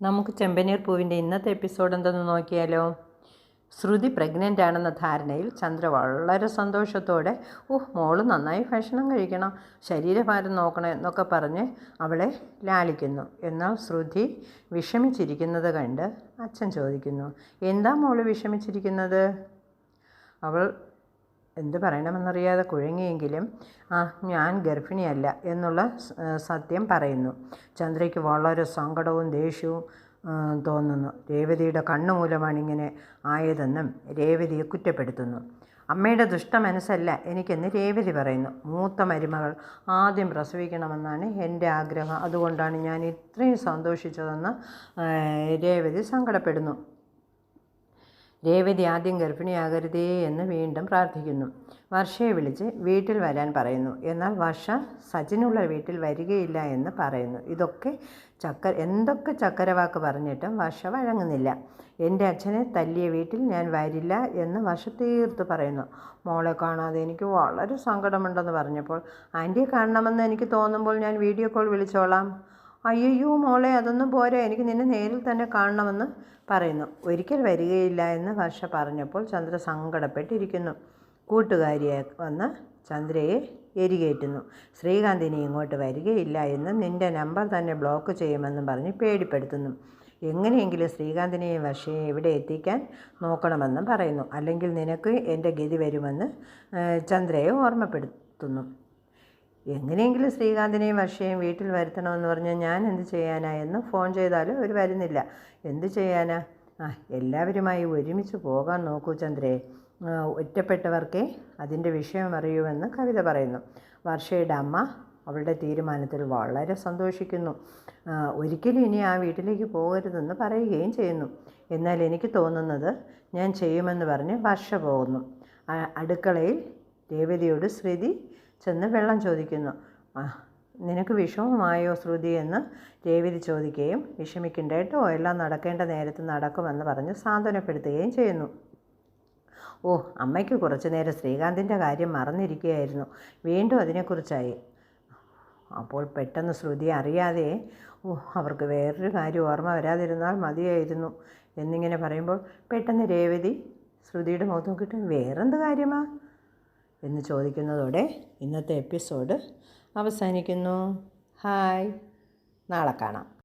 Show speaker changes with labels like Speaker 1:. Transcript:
Speaker 1: നമുക്ക് ചെമ്പനീർ പൂവിന്റെ ഇന്നത്തെ എപ്പിസോഡ് എന്തെന്ന് നോക്കിയാലോ? ശ്രുതി പ്രഗ്നന്റ് ആണെന്ന ധാരണയിൽ ചന്ദ്ര വളരെ സന്തോഷത്തോടെ ഓഹ് മോൾ നന്നായി ഭക്ഷണം കഴിക്കണം ശരീരഭാരം നോക്കണം എന്നൊക്കെ പറഞ്ഞ് അവളെ ലാളിക്കുന്നു. എന്നാൽ ശ്രുതി വിഷമിച്ചിരിക്കുന്നത് കണ്ട് അച്ഛൻ ചോദിക്കുന്നു എന്താ മോൾ വിഷമിച്ചിരിക്കുന്നത്? അവൾ എന്ത് പറയണമെന്നറിയാതെ കുഴങ്ങിയെങ്കിലും ആ ഞാൻ ഗർഭിണിയല്ല എന്നുള്ള സത്യം പറയുന്നു. ചന്ദ്രയ്ക്ക് വളരെ സങ്കടവും ദേഷ്യവും തോന്നുന്നു. രേവതിയുടെ കണ്ണു മൂലമാണ് ഇങ്ങനെ ആയതെന്നും രേവതിയെ കുറ്റപ്പെടുത്തുന്നു. അമ്മയുടെ ദുഷ്ട മനസ്സല്ല എനിക്കെന്ന് രേവതി പറയുന്നു. മൂത്ത മരുമകൾ ആദ്യം പ്രസവിക്കണമെന്നാണ് എന്റെ ആഗ്രഹം. അതുകൊണ്ടാണ് ഞാൻ ഇത്രയും സന്തോഷിച്ചതെന്ന് രേവതി സങ്കടപ്പെടുന്നു. രേവതി ആദ്യം ഗർഭിണിയാകരുതേ എന്ന് വീണ്ടും പ്രാർത്ഥിക്കുന്നു. വർഷയെ വിളിച്ച് വീട്ടിൽ വരാൻ പറയുന്നു. എന്നാൽ വർഷ സജിനുള്ള വീട്ടിൽ വരികയില്ല എന്ന് പറയുന്നു. ഇതൊക്കെ ചക്ക എന്തൊക്കെ ചക്കരവാക്ക് പറഞ്ഞിട്ടും വർഷ വഴങ്ങുന്നില്ല. എന്റെ അച്ഛനെ തല്ലിയ വീട്ടിൽ ഞാൻ വരില്ല എന്ന് വർഷ തീർത്ത് പറയുന്നു. മോളെ കാണാതെ എനിക്ക് വളരെ സങ്കടമുണ്ടെന്ന് പറഞ്ഞപ്പോൾ ആന്റിയെ കാണണമെന്ന് എനിക്ക് തോന്നുമ്പോൾ ഞാൻ വീഡിയോ കോൾ വിളിച്ചോളാം. അയ്യോ മോളെ അതൊന്നും പോരാ. എനിക്ക് നിന്നെ നേരിൽ തന്നെ കാണണമെന്ന് പറയുന്നു. ഒരിക്കൽ വരികയില്ല എന്ന് വർഷ പറഞ്ഞപ്പോൾ ചന്ദ്ര സങ്കടപ്പെട്ടിരിക്കുന്നു. കൂട്ടുകാരിയെ വന്ന് ചന്ദ്രയെ എരികേറ്റുന്നു. ശ്രീകാന്തിനി ഇങ്ങോട്ട് വരികയില്ല എന്ന് നിന്റെ നമ്പർ തന്നെ ബ്ലോക്ക് ചെയ്യുമെന്നും പറഞ്ഞ് പേടിപ്പെടുത്തുന്നു. എങ്ങനെയെങ്കിലും ശ്രീകാന്തിനെയും വർഷയെ ഇവിടെ എത്തിക്കാൻ നോക്കണമെന്നും പറയുന്നു. അല്ലെങ്കിൽ നിനക്ക് എന്റെ ഗതി വരുമെന്ന് ചന്ദ്രയെ ഓർമ്മപ്പെടുത്തുന്നു. എങ്ങനെയെങ്കിലും ശ്രീകാന്തിനെയും വർഷയും വീട്ടിൽ വരുത്തണമെന്ന് പറഞ്ഞാൽ ഞാൻ എന്ത് ചെയ്യാനാ എന്ന് ഫോൺ ചെയ്താലും അവർ വരുന്നില്ല. എന്ത് ചെയ്യാനാ? ആ എല്ലാവരുമായി ഒരുമിച്ച് പോകാൻ നോക്കൂ ചന്ദ്രേ. ഒറ്റപ്പെട്ടവർക്കേ അതിന്റെ വിഷയം അറിയൂവെന്ന് കവിത പറയുന്നു. വർഷയുടെ അമ്മ അവളുടെ തീരുമാനത്തിൽ വളരെ സന്തോഷിക്കുന്നു. ഒരിക്കലും ഇനി ആ വീട്ടിലേക്ക് പോകരുതെന്ന് പറയുകയും ചെയ്യുന്നു. എന്നാൽ എനിക്ക് തോന്നുന്നത് ഞാൻ ചെയ്യുമെന്ന് പറഞ്ഞ് വർഷ പോകുന്നു. അടുക്കളയിൽ രേവതിയോട് ശ്രുതി ചെന്ന് വെള്ളം ചോദിക്കുന്നു. നിനക്ക് വിഷമമായോ ശ്രുതി? എന്ന് രേവതി ചോദിക്കുകയും വിഷമിക്കണ്ട കേട്ടോ എല്ലാം നടക്കേണ്ട നേരത്ത് നടക്കുമെന്ന് പറഞ്ഞ് സാന്ത്വനപ്പെടുത്തുകയും ചെയ്യുന്നു. ഓ അമ്മയ്ക്ക് കുറച്ചു നേരം ശ്രീകാന്തിന്റെ കാര്യം മറന്നിരിക്കുകയായിരുന്നു. വീണ്ടും അതിനെക്കുറിച്ചായി. അപ്പോൾ പെട്ടെന്ന് ശ്രുതി അറിയാതെ ഓ അവർക്ക് വേറൊരു കാര്യം ഓർമ്മ വരാതിരുന്നാൽ മതിയായിരുന്നു. എന്നിങ്ങനെ പറയുമ്പോൾ പെട്ടെന്ന് രേവതി ശ്രുതിയുടെ മുഖത്ത് നോക്കിയിട്ട് വേറെന്ത് കാര്യമാ? എന്ന് ചോദിക്കുന്നതോടെ ഇന്നത്തെ എപ്പിസോഡ് അവസാനിക്കുന്നു. ഹായ്. നാളെ കാണാം.